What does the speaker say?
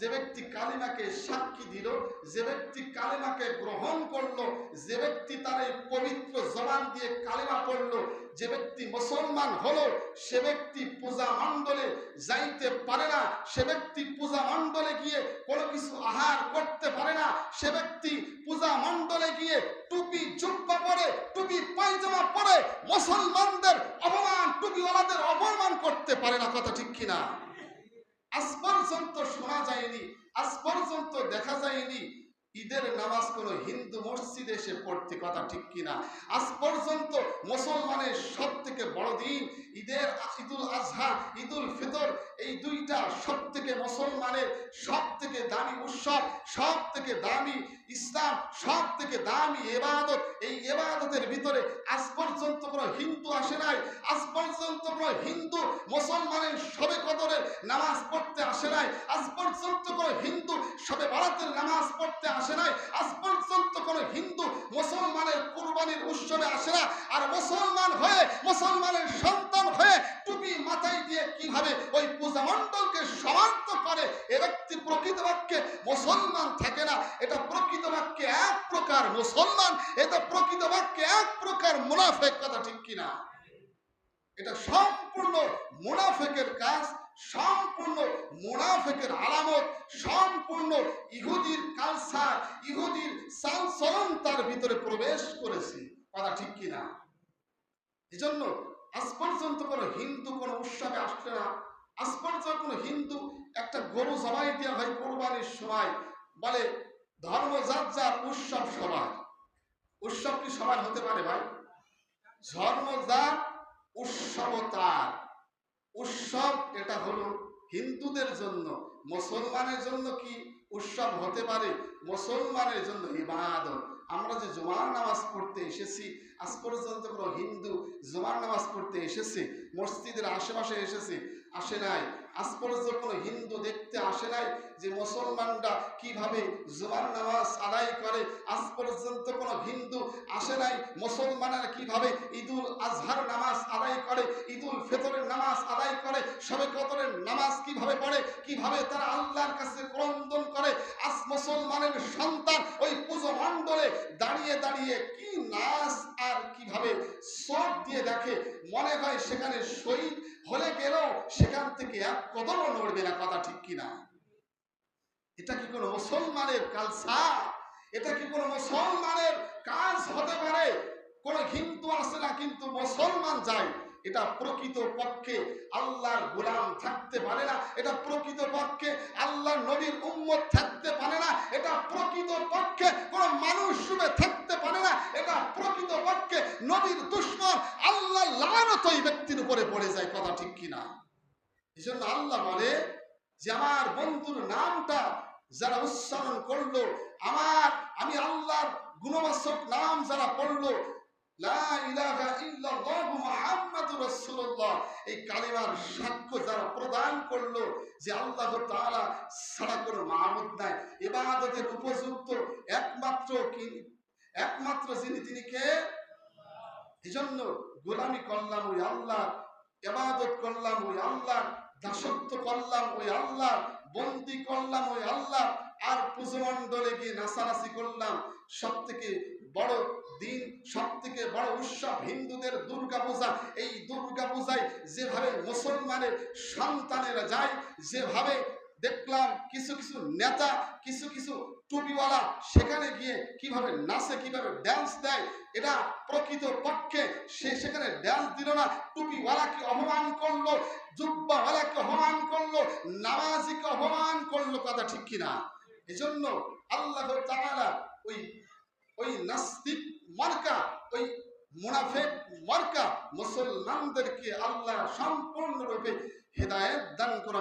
যে ব্যক্তি কালিমাকে সাক্ষী দিল, যে ব্যক্তি কালিমাকে গ্রহণ করল, যে ব্যক্তি তার এই পবিত্র জবান দিয়ে কালিমা পড়ল, যে ব্যক্তি মুসলমান হলো, সে ব্যক্তি পূজা মণ্ডলে যাইতে পারে না, সে ব্যক্তি পূজা মণ্ডলে গিয়ে কোনো কিছু আহার করতে পারে না, সে ব্যক্তি পূজা মণ্ডলে গিয়ে টুপি জুব্বা পরে, টুপি পায়জামা পরে মুসলমানদের অপমান, টুপিওয়ালাদের অপমান করতে পারে না, কথা ঠিক কিনা? আজ পর্যন্ত শোনা যায়নি আজ পর্যন্ত দেখা যায়নি। ঈদের নামাজ কোনো হিন্দু মসজিদে এসে পড়তে কথা ঠিক কিনা? আজ পর্যন্ত মুসলমানের সব থেকে বড় দিন ঈদের ঈদুল আজহা, ঈদুল ফিতর, এই দুইটা সব থেকে মুসলমানের সব থেকে দামি উৎসব সব থেকে দামি ইসলাম সব থেকে দামি এবাদত এই এবাদতের ভিতরে আজ পর্যন্ত কোনো হিন্দু আসে নাই, আজ পর্যন্ত কোনো হিন্দু মুসলমানের সবে কদরের নামাজ পড়তে আসে নাই, আজ পর্যন্ত কোনো হিন্দু সবে ভারতের নামাজ পড়তে আসে নাই আজ পর্যন্ত হিন্দু মুসলমানের কুরবানির উৎসবে আসে না। আর মুসলমান হয়ে, মুসলমানের সন্তান হয়ে টুপি মাথায় দিয়ে কীভাবে ওই পূজা মণ্ডলকে সমাপ্ত করে? এ ব্যক্তি প্রকৃত বাক্যে মুসলমান থাকে না। এটা এক প্রকার মুসলমান, এটা প্রকৃত বাক্যে এক প্রকার মুনাফেক কথা ঠিক কিনা? এটা সম্পূর্ণ মুনাফেকের কাজ, সম্পূর্ণ মুনাফেকের আলামত, সম্পূর্ণ ইহুদির ইহুদির চালচলন তার ভিতরে প্রবেশ করেছে। কথা ঠিক কিনা? এজন্য আজ পর্যন্ত কোনো হিন্দু, কোনো উৎসবে আসছে না। আজ পর্যন্ত কোনো হিন্দু একটা গরু জবাই দেওয়া হয় কোরবানির সময়, বলে ধর্ম যার যার উৎসব সবার। উৎসব কি সবার হতে পারে ভাই? ধর্ম যার উৎসব তার। উৎসব এটা হলো হিন্দুদের জন্য, মুসলমানের জন্য কি উৎসব হতে পারে? মুসলমানের জন্য ইবাদত। আমরা যে জুমার নামাজ পড়তে এসেছি, আজ পর্যন্ত কোনো হিন্দু জুমার নামাজ পড়তে এসেছে, মসজিদের আশেপাশে এসেছে, আসে নাই। আজ পর্যন্ত কোনো হিন্দু দেখতে আসে নাই যে মুসলমানরা কীভাবে জুমার নামাজ আদায় করে। আজ পর্যন্ত কোনো হিন্দু আসে নাই মুসলমানেরা কীভাবে ঈদুল আজহার নামাজ আদায় করে, ঈদুল ফেতরের নামাজ আদায় করে, সবে কদরের নামাজ কীভাবে পড়ে, কীভাবে তারা আল্লাহর কাছে ক্রন্দন করে। মুসলমানের সন্তান ওই পুজো মণ্ডলে দাঁড়িয়ে দাঁড়িয়ে কি নাচ আর কীভাবে সব দিয়ে দেখে? মনে হয় সেখানে শহীদ হলে গেলেও সেখান থেকে এক কদমও নড়বে না, কথা ঠিক কিনা? এটা কি কোনো মুসলমানের কালচার? এটা কি কোনো মুসলমানের কাজ হতে পারে? কোন হিন্দু আসে না কিন্তু মুসলমান যায়? এটা প্রকৃত পক্ষে আল্লাহর গোলাম থাকতে পারে না, এটা প্রকৃত পক্ষে আল্লাহর নবীর উম্মত থাকতে পারে না, এটা প্রকৃত পক্ষে কোন মানুষ রূপে থাকতে পারে না, এটা প্রকৃত পক্ষে নবীর দুশ্মন আল্লাহ লানত ওই ব্যক্তির উপরে পড়ে যায়, কথা ঠিক কিনা? এই জন্য আল্লাহ বলে যে আমার বন্ধুর নামটা যারা উচ্চারণ করল, আমার, আমি আল্লাহর গুণবাচক নাম যারা পড়ল এই কালিমার সাক্ষ্য যারা প্রদান করল যে আল্লাহ ছাড়া কোনো নাই উপযুক্ত একমাত্র কি, একমাত্র যিনি, তিনি কে? এজন্য গোলামি করলাম ওই আল্লাহ ইবাদত করলাম ওই আল্লাহ দাসত্ব করলাম ওই আল্লাহ বন্দি করলাম ওই আল্লাহ আর পুজোমণ্ডলে গিয়ে নাচানাচি করলাম। সব থেকে বড় দিন সব থেকে বড় উৎসব হিন্দুদের দুর্গা পূজা। এই দুর্গা পূজায় যেভাবে মুসলমানের সন্তানেরা যায়, যেভাবে দেখলাম কিছু কিছু নেতা, কিছু কিছু টুপিওয়ালা সেখানে গিয়ে কীভাবে নাচে, কীভাবে ড্যান্স দেয় এটা প্রকৃত পক্ষে সে সেখানে ড্যান্স দিল না। টুপিওয়ালাকে অপমান করল জুব্বাওয়ালাকে অপমান করল, নামাজিকে অপমান করল কথা ঠিক কিনা? এজন্য আল্লাহ তাআলা ওই ওই নাস্তিক মার্কা, ওই মুনাফেক মার্কা মুসলমানদেরকে আল্লাহ সম্পূর্ণরূপে হেদায়েত দান করা